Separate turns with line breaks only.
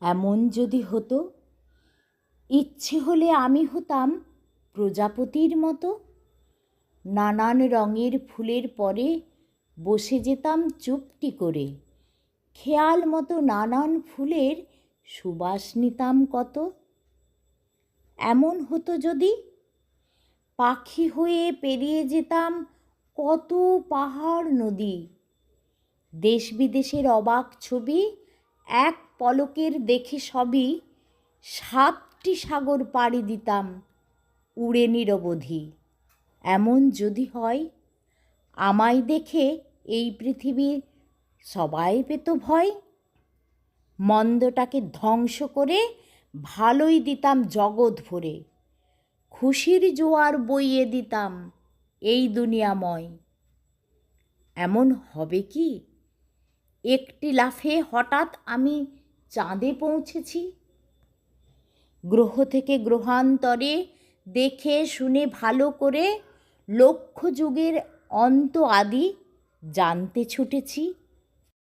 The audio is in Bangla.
এমন যদি হতো, ইচ্ছে হলে আমি হতাম প্রজাপতির মতো। নানান রঙের ফুলের পরে বসে যেতাম চুপটি করে। খেয়াল মতো নানান ফুলের সুবাস নিতাম কত। এমন হতো যদি, পাখি হয়ে পেরিয়ে যেতাম কত পাহাড় নদী। দেশ বিদেশের অবাক ছবি এক পলকের দেখে সবই সাতটি সাগর পাড়ি দিতাম উড়ে নিরবধি। এমন যদি হয়, আমায় দেখে এই পৃথিবীর সবাই পেত ভয়। মন্দটাকে ধ্বংস করে ভালোই দিতাম জগৎ ভরে। খুশির জোয়ার বইয়ে দিতাম এই দুনিয়াময়। এমন হবে কি? একটি লাফে হঠাৎ আমি চাঁদে পৌঁছেছি। গ্রহ থেকে গ্রহান্তরে দেখে, শুনে, ভালো করে লক্ষ যুগের অন্ত আদি জানতে ছুটেছি।